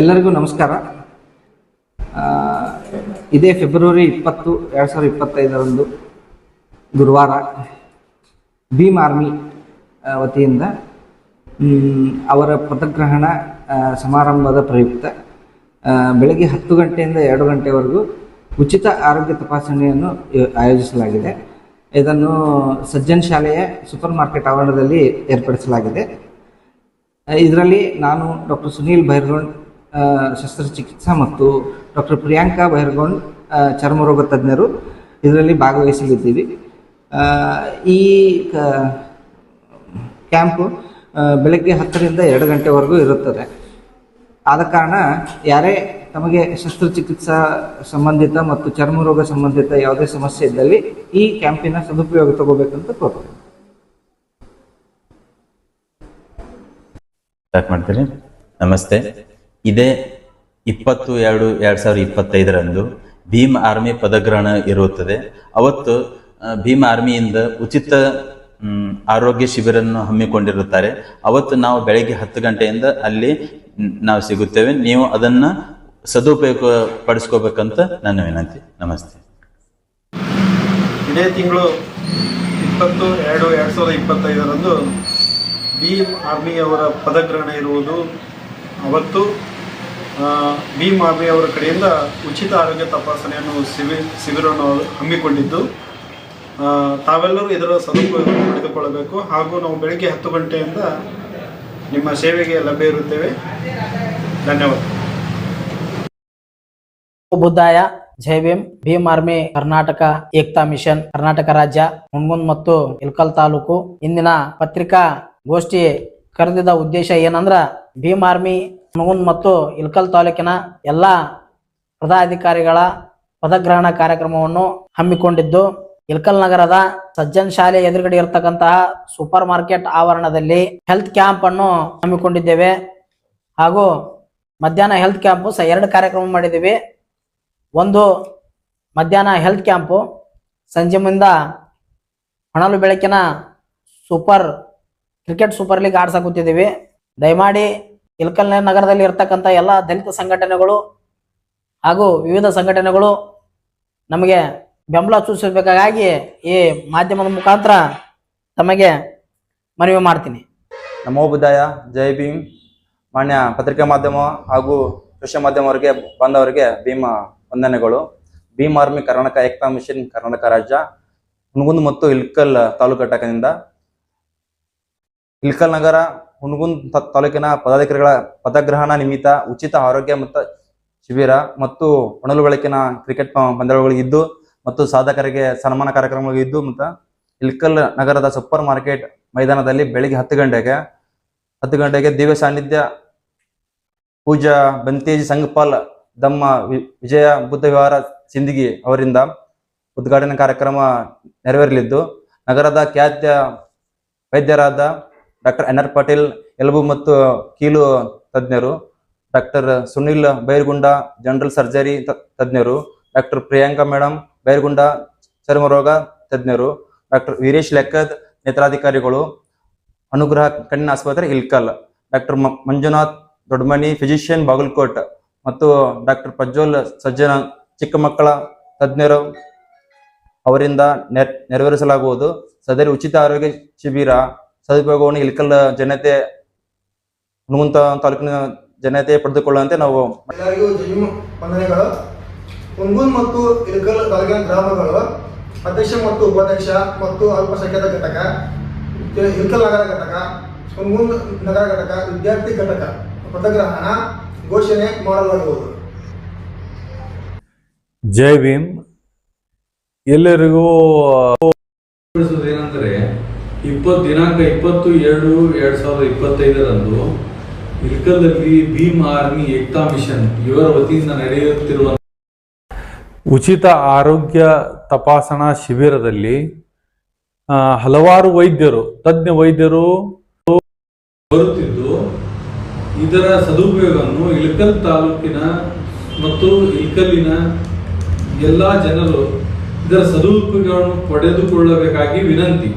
ಎಲ್ಲರಿಗೂ ನಮಸ್ಕಾರ. ಇದೇ ಫೆಬ್ರವರಿ ಇಪ್ಪತ್ತು ಎರಡು ಸಾವಿರದ ಇಪ್ಪತ್ತೈದರಂದು ಗುರುವಾರ ಭೀಮ್ ಆರ್ಮಿ ವತಿಯಿಂದ ಅವರ ಪದಗ್ರಹಣ ಸಮಾರಂಭದ ಪ್ರಯುಕ್ತ ಬೆಳಗ್ಗೆ ಹತ್ತು ಗಂಟೆಯಿಂದ ಎರಡು ಗಂಟೆವರೆಗೂ ಉಚಿತ ಆರೋಗ್ಯ ತಪಾಸಣೆಯನ್ನು ಆಯೋಜಿಸಲಾಗಿದೆ. ಇದನ್ನು ಸಜ್ಜನ್ ಶಾಲೆಯ ಸೂಪರ್ ಮಾರ್ಕೆಟ್ ಆವರಣದಲ್ಲಿ ಏರ್ಪಡಿಸಲಾಗಿದೆ. ಇದರಲ್ಲಿ ನಾನು ಡಾಕ್ಟರ್ ಸುನೀಲ್ ಬೈರ್ಗೊಂಡ್ ಆ, ಶಸ್ತ್ರಚಿಕಿತ್ಸಾ ಮತ್ತು ಡಾಕ್ಟರ್ ಪ್ರಿಯಾಂಕಾ ಬೈರ್ಗೊಂಡ್ ಚರ್ಮರೋಗ ತಜ್ಞರು ಇದರಲ್ಲಿ ಭಾಗವಹಿಸಲಿದ್ದೀವಿ. ಈ ಕ್ಯಾಂಪು ಬೆಳಗ್ಗೆ ಹತ್ತರಿಂದ ಎರಡು ಗಂಟೆವರೆಗೂ ಇರುತ್ತದೆ. ಆದ ಕಾರಣ ಯಾರೇ ತಮಗೆ ಶಸ್ತ್ರಚಿಕಿತ್ಸಾ ಸಂಬಂಧಿತ ಮತ್ತು ಚರ್ಮರೋಗ ಸಂಬಂಧಿತ ಯಾವುದೇ ಸಮಸ್ಯೆ ಇದ್ದಲ್ಲಿ ಈ ಕ್ಯಾಂಪಿನ ಸದುಪಯೋಗ ತಗೋಬೇಕಂತ ಕೋರ್ತೇನೆ ಸ್ಟಾರ್ಟ್ ಮಾಡ್ತೀನಿ. ನಮಸ್ತೆ. ಇದೇ ಇಪ್ಪತ್ತು ಎರಡು ಎರಡ್ ಸಾವಿರದ ಇಪ್ಪತ್ತೈದರಂದು ಭೀಮ್ ಆರ್ಮಿ ಪದಗ್ರಹಣ ಇರುತ್ತದೆ. ಅವತ್ತು ಭೀಮ್ ಆರ್ಮಿಯಿಂದ ಉಚಿತ ಆರೋಗ್ಯ ಶಿಬಿರವನ್ನು ಹಮ್ಮಿಕೊಂಡಿರುತ್ತಾರೆ. ಅವತ್ತು ನಾವು ಬೆಳಗ್ಗೆ ಹತ್ತು ಗಂಟೆಯಿಂದ ಅಲ್ಲಿ ನಾವು ಸಿಗುತ್ತೇವೆ. ನೀವು ಅದನ್ನ ಸದುಪಯೋಗ ಪಡಿಸ್ಕೋಬೇಕಂತ ನನ್ನ ವಿನಂತಿ. ನಮಸ್ತೆ. ಇದೇ ತಿಂಗಳು ಇಪ್ಪತ್ತು ಎರಡು ಎರಡು ಸಾವಿರದ ಇಪ್ಪತ್ತೈದರಂದು ಭೀಮ್ ಆರ್ಮಿಯವರ ಪದಗ್ರಹಣ ಇರುವುದು ಅವತ್ತು. ಆ, ಭೀಮ್ ಆರ್ಮಿಯವರ ಕಡೆಯಿಂದ ಉಚಿತ ಆರೋಗ್ಯ ತಪಾಸಣೆಯನ್ನು ಶಿಬಿ ಶಿಬಿರವನ್ನು ಹಮ್ಮಿಕೊಂಡಿದ್ದು. ತಾವೆಲ್ಲರೂ ಇದರ ಸದುಪಯೋಗ ಪಡೆದುಕೊಳ್ಳಬೇಕು. ಹಾಗೂ ನಾವು ಬೆಳಗ್ಗೆ ಹತ್ತು ಗಂಟೆಯಿಂದ ನಿಮ್ಮ ಸೇವೆಗೆ ಲಭ್ಯ ಇರುತ್ತೇವೆ. ಧನ್ಯವಾದ. ಬುದ್ಧಾಯ ಜೈ ಭೀಮ್. ಭೀಮ್ ಆರ್ಮಿ ಕರ್ನಾಟಕ ಏಕ್ತಾ ಮಿಷನ್ ಕರ್ನಾಟಕ ರಾಜ್ಯ ಹುಣಗುಂದ್ ಮತ್ತು ಇಲ್ಕಲ್ ತಾಲೂಕು. ಇಂದಿನ ಪತ್ರಿಕಾ ಗೋಷ್ಠಿ ಕರೆದಿದ್ದ ಉದ್ದೇಶ ಏನಂದ್ರ ಭೀಮ್ ಆರ್ಮಿ ಹುಣಗುಂದ್ ಮತ್ತು ಇಲ್ಕಲ್ ತಾಲೂಕಿನ ಎಲ್ಲಾ ಪದಾಧಿಕಾರಿಗಳ ಪದಗ್ರಹಣ ಕಾರ್ಯಕ್ರಮವನ್ನು ಹಮ್ಮಿಕೊಂಡಿದ್ದು, ಇಲ್ಕಲ್ ನಗರದ ಸಜ್ಜನ್ ಶಾಲೆ ಎದುರುಗಡೆ ಇರತಕ್ಕಂತಹ ಸೂಪರ್ ಮಾರ್ಕೆಟ್ ಆವರಣದಲ್ಲಿ ಹೆಲ್ತ್ ಕ್ಯಾಂಪ್ ಅನ್ನು ಹಮ್ಮಿಕೊಂಡಿದ್ದೇವೆ. ಹಾಗೂ ಮಧ್ಯಾಹ್ನ ಹೆಲ್ತ್ ಕ್ಯಾಂಪು ಸಹ ಎರಡು ಕಾರ್ಯಕ್ರಮ ಮಾಡಿದ್ದೀವಿ. ಒಂದು ಮಧ್ಯಾಹ್ನ ಹೆಲ್ತ್ ಕ್ಯಾಂಪು, ಸಂಜೆ ಮುಂದ ಹೊಣಲು ಬೆಳಕಿನ ಸೂಪರ್ ಕ್ರಿಕೆಟ್ ಸೂಪರ್ ಲೀಗ್ ಆಡ್ಸಾಕುತ್ತಿದ್ದೀವಿ ದಯಮಾಡಿ ಇಲ್ಕಲ್ ನಗರದಲ್ಲಿ ಇರ್ತಕ್ಕಂಥ ಎಲ್ಲ ದಲಿತ ಸಂಘಟನೆಗಳು ಹಾಗೂ ವಿವಿಧ ಸಂಘಟನೆಗಳು ನಮಗೆ ಬೆಂಬಲ ಸೂಚಿಸಬೇಕಾಗಿ ಈ ಮಾಧ್ಯಮದ ಮುಖಾಂತರ ತಮಗೆ ಮನವಿ ಮಾಡ್ತೀನಿ. ನಮೋ ಬುದ್ಧಾಯ, ಜೈ ಭೀಮ್. ಮಾನ್ಯ ಪತ್ರಿಕಾ ಮಾಧ್ಯಮ ಹಾಗೂ ದೃಶ್ಯ ಮಾಧ್ಯಮವರಿಗೆ ಬಂದವರಿಗೆ ಭೀಮ ವಂದನೆಗಳು. ಭೀಮ್ ಆರ್ಮಿ ಕರ್ನಾಟಕ ಏಕ್ತಾ ಮಿಷನ್ ಕರ್ನಾಟಕ ರಾಜ್ಯ, ಹುಣಗುಂದ್ ಮತ್ತು ಇಲ್ಕಲ್ ತಾಲೂಕು ಘಟಕದಿಂದ. ಇಲ್ಕಲ್ ನಗರ ಹುಣಗುಂದ್ ತಾಲೂಕಿನ ಪದಾಧಿಕಾರಿಗಳ ಪದಗ್ರಹಣ ನಿಮಿತ್ತ ಉಚಿತ ಆರೋಗ್ಯ ಮತ್ತು ಶಿಬಿರ ಮತ್ತು ಹೊಣಲು ಬೆಳಕಿನ ಕ್ರಿಕೆಟ್ ಪ- ಇದ್ದು ಮತ್ತು ಸಾಧಕರಿಗೆ ಸನ್ಮಾನ ಕಾರ್ಯಕ್ರಮಗಳು ಇದ್ದು ಮತ್ತು ಇಲ್ಕಲ್ ನಗರದ ಸೂಪರ್ ಮಾರ್ಕೆಟ್ ಮೈದಾನದಲ್ಲಿ ಬೆಳಿಗ್ಗೆ ಹತ್ತು ಗಂಟೆಗೆ ಹತ್ತು ಗಂಟೆಗೆ ದಿವ್ಯ ಸಾನ್ನಿಧ್ಯ ಪೂಜಾ ಬಂತೇಜ್ ಸಂಗಪಾಲ್ ದಮ್ಮ ವಿಜಯ ಬುದ್ಧ ವಿಹಾರ ಸಿಂದಗಿ ಅವರಿಂದ ಉದ್ಘಾಟನಾ ಕಾರ್ಯಕ್ರಮ ನೆರವೇರಲಿದ್ದು ನಗರದ ಖ್ಯಾತ ವೈದ್ಯರಾದ ಡಾಕ್ಟರ್ ಎನ್ ಆರ್ ಪಾಟೀಲ್, ಎಲುಬು ಮತ್ತು ಕೀಲು ತಜ್ಞರು, doctor Sunil Bairgunda, general surgery ತಜ್ಞರು, ಡಾಕ್ಟರ್ ಪ್ರಿಯಾಂಕಾ ಮೇಡಮ್ ಬೈರ್ಗುಂಡ, ಚರ್ಮರೋಗ ತಜ್ಞರು, ಡಾಕ್ಟರ್ ವೀರೇಶ್ ಲೆಕ್ಕದ್ ನೇತ್ರಾಧಿಕಾರಿಗಳು, ಅನುಗ್ರಹ ಕಣ್ಣಿನ ಆಸ್ಪತ್ರೆ ಇಲ್ಕಲ್ ಡಾಕ್ಟರ್ ಮಂಜುನಾಥ್ ದೊಡ್ಡಮನಿ ಫಿಸಿಷಿಯನ್ ಬಾಗಲಕೋಟ್ ಮತ್ತು ಡಾಕ್ಟರ್ ಪ್ರಜ್ವಲ್ ಸಜ್ಜನ ಚಿಕ್ಕ ಮಕ್ಕಳ ತಜ್ಞರು. ಅವರಿಂದ ನೆರ್, ನೆರವೇರಿಸಲಾಗುವುದು. ಸದರಿ ಉಚಿತ ಆರೋಗ್ಯ ಶಿಬಿರ ಸದುಪಯೋಗವನ್ನು ಇಲ್ಕಲ್ ಜನತೆ ಹನುಮಂತ ತಾಲೂಕಿನ ಜನತೆ ಪಡೆದುಕೊಳ್ಳುವಂತೆ ನಾವು ಎಲ್ಲರಿಗೂ ವಂದನೆಗಳು. ಹುನ್ಗುನ್ ಮತ್ತು ಇಳಕಲ್ ತಾಲೂಕಿನ ಗ್ರಾಮಗಳು ಅಧ್ಯಕ್ಷ ಮತ್ತು ಉಪಾಧ್ಯಕ್ಷ ಮತ್ತು ಅಲ್ಪಸಂಖ್ಯಾತ ಘಟಕ ಇಲ್ಕಲ್ ಇಳಕಲ್ ನಗರ ಘಟಕ ಕುಂಗುನ್ ನಗರ ಘಟಕ ವಿದ್ಯಾರ್ಥಿ ಘಟಕ ಪದಗ್ರಹಣ ಘೋಷಣೆ ಮಾಡಲಾಗುವುದು. ಜೈ ಭೀಮ್. ಎಲ್ಲರಿಗೂ ಏನಂದ್ರೆ ಇಪ್ಪತ್ತು ದಿನಾಂಕ ಇಪ್ಪತ್ತು ಎರಡು ಎರಡು ಸಾವಿರದ ಇಪ್ಪತ್ತೈದರಂದು ಇಲ್ಕಲ್ದಲ್ಲಿ ಭೀಮ್ ಆರ್ಮಿ ಏಕ್ತಾ ಮಿಷನ್ ಇವರ ವತಿಯಿಂದ ನಡೆಯುತ್ತಿರುವ ಉಚಿತ ಆರೋಗ್ಯ ತಪಾಸಣಾ ಶಿಬಿರದಲ್ಲಿ ಹಲವಾರು ವೈದ್ಯರು, ತಜ್ಞ ವೈದ್ಯರು ಬರುತ್ತಿದ್ದು, ಇದರ ಸದುಪಯೋಗವನ್ನು ಇಳಕಲ್ ತಾಲೂಕಿನ ಮತ್ತು ಇಳಕಲ್ಲಿನ ಎಲ್ಲ ಜನರು ಇದರ ಸದುಪಯೋಗವನ್ನು ಪಡೆದುಕೊಳ್ಳಬೇಕಾಗಿ ವಿನಂತಿ.